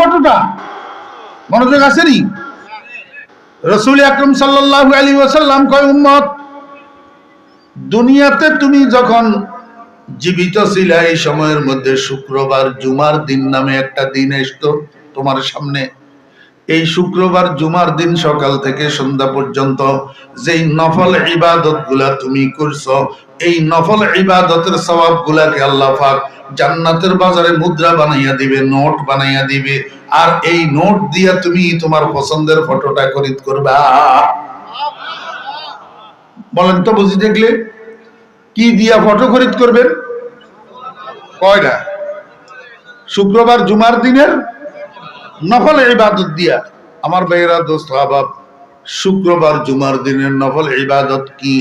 ফটোটা। মনোযোগ আছে নি রসুল আকরম সাল্লাহ আলী ওসাল্লাম কয়, উম্মত, দুনিয়াতে তুমি যখন জীবিত ছিল, এই সময়ের মধ্যে শুক্রবার, জুমার দিন নামে একটা দিন এসতো তোমার সামনে। এই শুক্রবার জুমার দিন সকাল থেকে সন্ধ্যা পর্যন্ত যেই নফল ইবাদতগুলা তুমি করছ, এই নফল ইবাদতের সবাব গুলাকে আল্লাহ জান্নাতের বাজারে মুদ্রা বানাইয়া দিবে, নোট বানাইয়া দিবে। আর এই নোট দিয়া তুমি তোমার পছন্দের ফটোটা খরিদ করবা। বলেন তো বুঝি দেখলে? কি দিয়া ফটো খরিদ করবেন? কয়টা? শুক্রবার জুমার দিনের নফল ইবাদত দিয়া। আমার ভাইয়েরা, দোস্ত, আবাব, শুক্রবার জুমার দিনের নফল ইবাদত কি?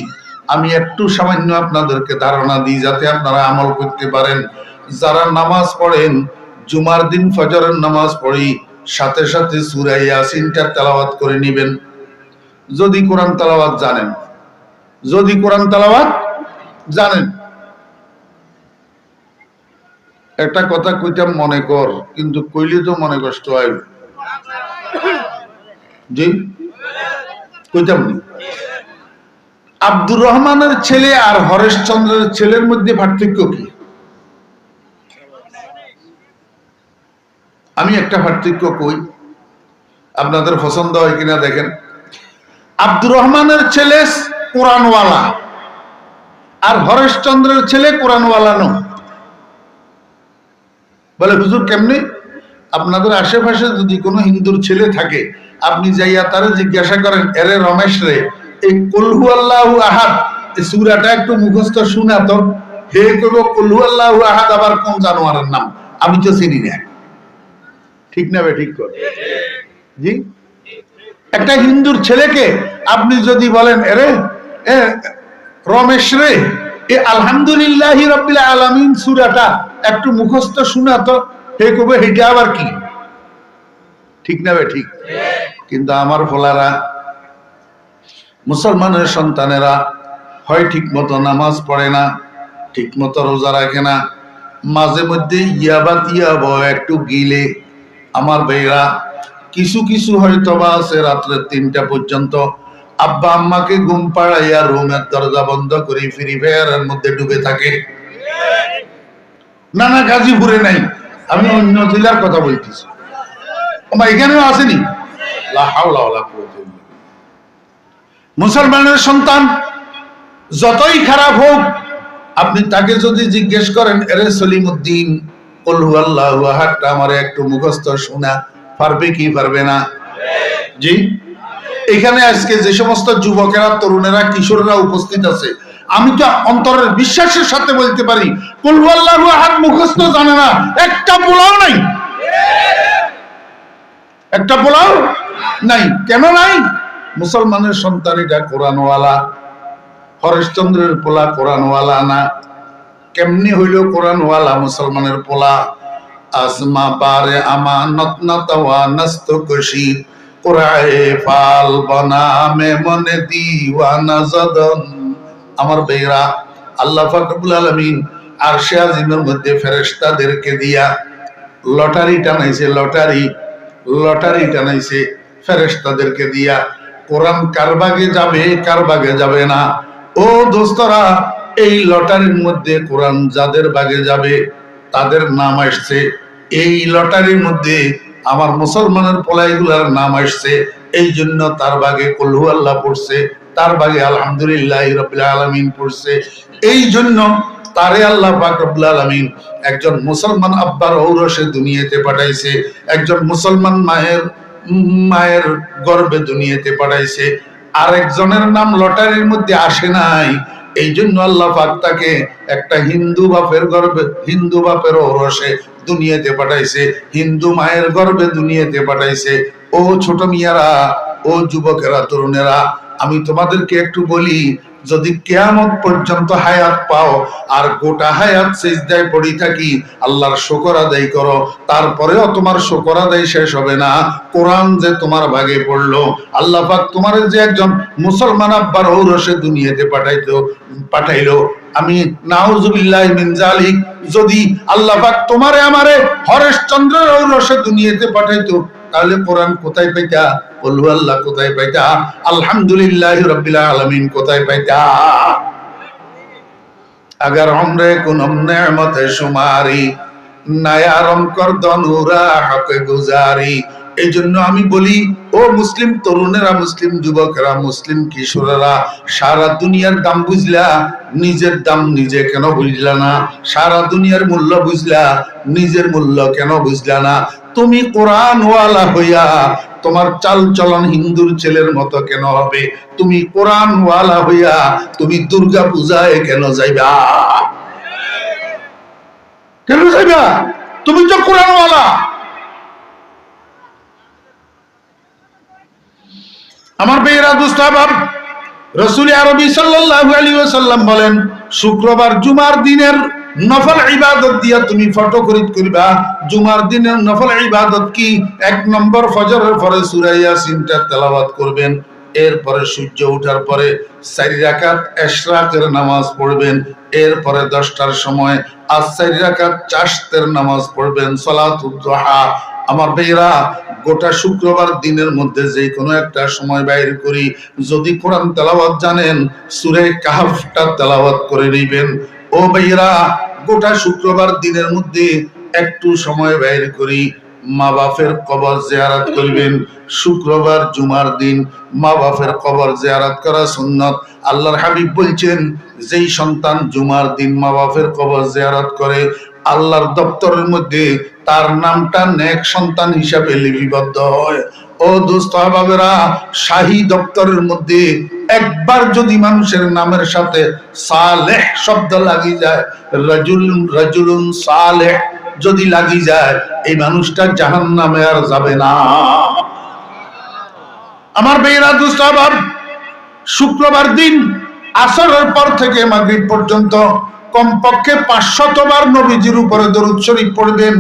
আমি একটু সামান্য আপনাদেরকে ধারণা দিই, যাতে আপনারা আমল করতে পারেন। যারা নামাজ পড়েন, জুমার দিন ফজরের নামাজ পড়ি, সাথে সাথে সুরাই ইয়াসিনটা তেলাওয়াত করে নেবেন। যদি কোরআন তেলাওয়াত জানেন, যদি কোরআন তেলাওয়াত জানেন একটা কথা কইতাম মনে কর, কিন্তু কইলে তো মনে কষ্ট হয়। জি? কইতাম নি। আব্দুর রহমানের ছেলে আর হরেশচন্দ্রের ছেলের মধ্যে পার্থক্য কি? আমি একটা পার্থক্য কই, আপনাদের পছন্দ হয় কিনা দেখেন। আব্দুর রহমানের ছেলে কোরআনওয়ালা, আর হরেশচন্দ্রের ছেলে কোরআনওয়ালা নয়। বলে, হুজুর, কেমনি? আপনাদের আশেপাশে যদি কোনো হিন্দুর ছেলে থাকে, আপনি যাইয়া তারে জিজ্ঞাসা করেন, এরে রমেশ রে, এই কলহু আল্লাহ আহাদ? এই সুরাটা একটু মুখস্থ শুনা তো। হে করব কলহু আল্লাহ আহাদ আবার কোন জানোয়ারের নাম? আমি তো চিনি না। ঠিক না ঠিক কর? জি? একটা হিন্দুর ছেলেকে আপনি যদি বলেন, এরে রমেশ রে এ আলহামদুলিল্লাহ রবিল আলমিন সুরাটা একটু মুখস্থ শোনা তো, হে কবে, হেটা আবার কি? ঠিক না ঠিক? কিন্তু আমার ফলারা মুসলমানের সন্তানেরা হয় ঠিক মতো নামাজ পড়ে না, ঠিক মতো রোজা রাখে না। মাঝে মধ্যে ইয়াব একটু গিলে। আমার ভাইরা কিছু কিছু হয়তো বা আছে রাত্রে তিনটা পর্যন্ত আব্বা আম্মাকে ঘুম পাড়াইয়া রুমের দরজা বন্ধ করে ফ্রি ফায়ারের মধ্যে ডুবে থাকে। না না গাজীপুরে নাই। আমি অন্য জেলার কথা বলতেছি। এখানেও আসেনি। মুসলমানের সন্তান, যতই খারাপ হোক, আপনি তাকে যদি জিজ্ঞেস করেন, এরে সলিমুদ্দিন কলহু আল্লাহ আহাদটা আমার একটু মুখস্থ শোনা, পারবে কি পারবে না? জি? এখানে আজকে যে সমস্ত যুবকেরা, তরুণেরা, কিশোররা উপস্থিত আছে, আমি তো অন্তরের বিশ্বাসের সাথে বলতে পারি? মুখস্থ জানে না। একটা পোলাও নাই। একটা পোলাও নাই। কেন নাই? মুসলমানের সন্তান এটা কোরআনওয়ালা। হরেশচন্দ্রের পোলা কোরআনওয়ালা না। কেমনি হইল কোরআনওয়ালা মুসলমানের পোলা? আসমা পারে আমানত নতওয়া নস্ত কশিদ কোরআয়ে ফাল বনা মে মনে দিওয়ানা জদন। আমার বেরা আল্লাহ ফাকরুল আলামিন আরশে আজিমের মধ্যে ফেরেশতাদেরকে দিয়া লটারি টানাইছে, লটারি লটারি টানাইছে, ফেরেশতাদেরকে দিয়া কোরআন কার বাগে যাবে, কার বাগে যাবে না? ও দোস্তরা, এই লটারির মধ্যে কোরআন যাদের বাগে যাবে, তাদের নাম আসছে, এই লটারির মধ্যে আমার মুসলমানের পলাইগুলার নাম আসছে এই জন্য তার বাগে কলহু আল্লাহ পড়ছে, তার বাগে আলহামদুলিল্লাহ রবিল আলমিন পড়ছে এই জন্য তারে আল্লাহ রব্বুল আলামিন একজন মুসলমান আব্বার ঔরসে দুনিয়াতে পাঠাইছে, একজন মুসলমান মায়ের মায়ের গর্বে দুনিয়াতে পাঠাইছে, আরেকজনের নাম লটারির মধ্যে আসে নাই এই জন্য আল্লাহ পাক তাকে একটা হিন্দু বাপের গর্ভে, হিন্দু বাপের ঔরসে দুনিয়াতে পাঠাইছে, হিন্দু মায়ের গর্ভে দুনিয়াতে পাঠাইছে। ও ছোট মিয়ারা, ও যুবকেরা, তরুণেরা, আমি তোমাদেরকে একটু বলি যদি কেয়ামত পর্যন্ত হায়াত পাও আর গোটা হায়াত সেজদায় পড়ি থাকি, আল্লাহর শকর আদায় করো। তারপরেও তোমার শকর আদায় শেষ হবে না। কোরআন যে তোমার ভাগে পড়ল, আল্লাহ পাক তোমার যে একজন মুসলমান আব্বার ঔরসে দুনিয়াতে পাঠাইতো, পাঠাইলো। আমি নাউজুবিল্লাহ মিন জালিক যদি আল্লাহ পাক তোমারে আমারে হরেশচন্দ্রের ঔরসে দুনিয়াতে পাঠাইতো, তাহলে কোরআন কোথায় পাইতা? কলু আল্লাহ কোথায় পাইতা? আলহামদুলিল্লাহ রবিল আলমিন, কোথায় পাইতা? আগার অমরে কুনম নেমতে সুমারি, নায়ারম কর দনুরা হকে গুজারি এই জন্য আমি বলি, ও মুসলিম তরুণেরা মুসলিম, যুবকেরা মুসলিম, কিশোরেরা, সারা দুনিয়ার দাম বুঝলা, নিজের দাম নিজে কেন বুঝলা না? সারা দুনিয়ার মূল্য বুঝলা, নিজের মূল্য কেন বুঝলা না? তুমি কোরআন ওয়ালা হইয়া তোমার চাল চলন হিন্দুর ছেলের মতো কেন হবে? তুমি কোরআন ওয়ালা হইয়া তুমি দুর্গা পূজায় কেন যাইবা? কেন যাইবা? তুমি তো কোরআনওয়ালা। আমার বেয়েরা দুস্তাবাব রসুল আরবি সাল্লাল্লাহু আলাইহি ওয়াসাল্লাম বলেন, শুক্রবার জুমার দিনের নফল ইবাদত দিয়া তুমি ফটো খরিদ করিবা। জুমার দিনের নফল ইবাদত কি? এক নম্বর ফজরের পরে সূরা ইয়াসিনটা তেলাওয়াত করবেন। এরপরে সূর্য ওঠার পরে চারি এশরাকের নামাজ পড়বেন। এরপরে দশটার সময় আর চারি রাকাত চাষতের নামাজ পড়বেন। সলাতুদ্দোহা আমার বেয়েরা গোটা শুক্রবার দিনের মধ্যে যে কোনো একটা সময় বাইর করি। যদি কোরআন তেলাওয়াত জানেন, সুরে কাহাফটা তেলাওয়াত করে নিবেন। ও ভাইয়েরা, গোটা শুক্রবার দিনের মধ্যে একটু সময় বাইর করি। মা বাপের কবর জিয়ারত করবেন। শুক্রবার, জুমার দিন মা বাপের কবর জিয়ারত করা সুন্নত। আল্লাহর হাবিব বলছেন, যেই সন্তান জুমার দিন মা বাপের কবর জিয়ারত করে আল্লাহর দপ্তরের মধ্যে তার নামটা নেক সন্তান হিসাবে লিপিবদ্ধ হয়। ও দুস্তবাবেরা শাহী দপ্তরের মধ্যে একবার যদি মানুষের নামের সাথে সালেহ শব্দ লাগি যায়, রাজুল, রাজুলুন সালেহ যদি লাগি যায়, এই মানুষটা জাহান নামে আর যাবে না। আমার বেয়েরা দুস্তাবাব শুক্রবার দিন আসরের পর থেকে মাগরিব পর্যন্ত কমপক্ষে পাঁচশতবার নবীজির উপরে দরুদ শরীফ পড়বেন,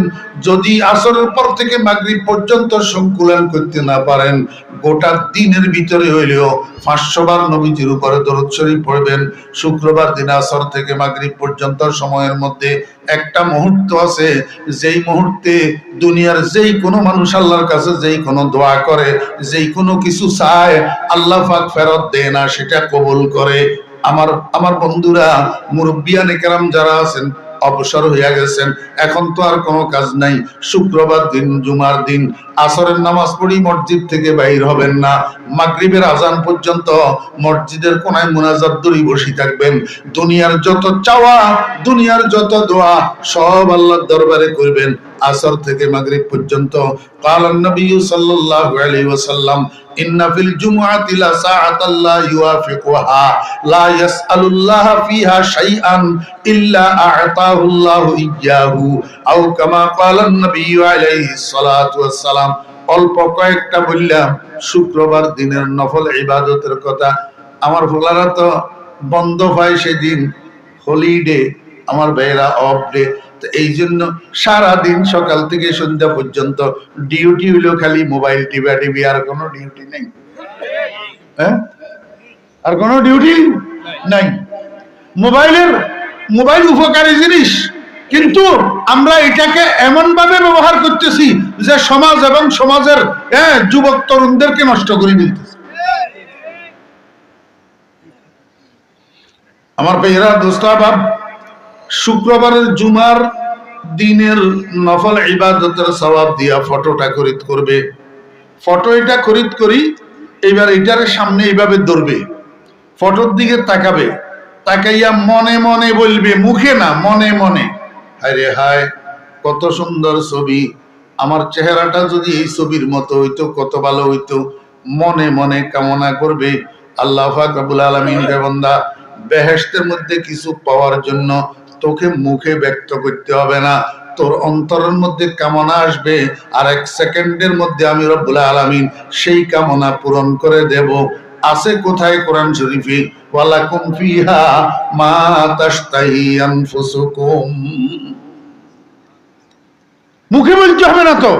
যদি আসরের পর থেকে মাগরিব পর্যন্ত সংকুলন করতে না পারেন, গোটা দিনের ভিতরে হইলেও পাঁচশোবার নবীজির উপরে দরুদ শরীফ পড়বেন। শুক্রবার দিন আসর থেকে মাগরিব পর্যন্ত সময়ের মধ্যে একটা মুহূর্ত আছে, যেই মুহূর্তে দুনিয়ার যেই কোনো মানুষ আল্লাহর কাছে যেই কোনো দোয়া করে, যেই কোনো কিছু চায়, আল্লাহ পাক ফেরত দেয় না, সেটা কবুল করে। আমার আমার বন্ধুরা, মুরব্বিয়ান কেরাম যারা আছেন, অবসর হইয়া গেছেন। এখন তো আর কোনো কাজ নাই। শুক্রবার দিন, জুমার দিন। আসরের নামাজ পড়ি মসজিদ থেকে বাইর হবেন না মাগরিবের আজান পর্যন্ত মসজিদের কোনায় মুনাজাত দড়ি বসে থাকবেন দুনিয়ার যত চাওয়া দুনিয়ার যত দোয়া সব আল্লাহর দরবারে করবেন আসর থেকে মাগরিব পর্যন্ত قال النبي صلى الله عليه وسلم إن في الجمعة لساعة لا يوافقها لا يسأل الله فيها شيئا إلا أعطاه الله إياه أو كما قال النبي عليه الصلاة والسلام অল্প কয়েকটা বললাম শুক্রবার দিনের নফল ইবাদতের কথা। আমার ভোলারা তো বন্ধ পায় সেদিন হলিডে আমার ভাইয়েরা অফ ডে তো এই জন্য সারাদিন সকাল থেকে সন্ধ্যা পর্যন্ত ডিউটি হলো খালি মোবাইল টিভা টিভি আর কোনো ডিউটি নেই। হ্যাঁ? আর কোনো ডিউটি নাই। মোবাইলের মোবাইল উপকারী জিনিস। কিন্তু আমরা এটাকে এমন ভাবে ব্যবহার করতেছি যে সমাজ এবং সমাজের হ্যাঁ, যুবক তরুণদেরকে নষ্ট করে দিতেছি আমার ভাইয়েরা দোস্তাবাব শুক্রবারের জুমার দিনের নফল ইবাদতের সবাব দিয়া ফটোটা খরিদ করবে। ফটো এটা খরিদ করি এবার এটার সামনে এইভাবে ধরবে। ফটোর দিকে তাকাবে তাকাইয়া মনে মনে বলবে মুখে না মনে মনে। হায় রে হায়, কত সুন্দর ছবি। আমার চেহারাটা যদি এই ছবির মতো হইতো, কত ভালো হইতো। মনে মনে কামনা করবে আল্লাহ ফাকবুল আলমিন বন্দা। বেহেস্তের মধ্যে কিছু পাওয়ার জন্য তোকে মুখে ব্যক্ত করতে হবে না। তোর অন্তরের মধ্যে কামনা আসবে, আর এক সেকেন্ডের মধ্যে আমি রব্বুল আলামিন সেই কামনা পূরণ করে দেব। আছে কোথায় কোরআন শরীফে? ওয়ালাকুম ফিহা মা তাশতাহি আনফুসুকুম। মুখে বলতে হবে না তো।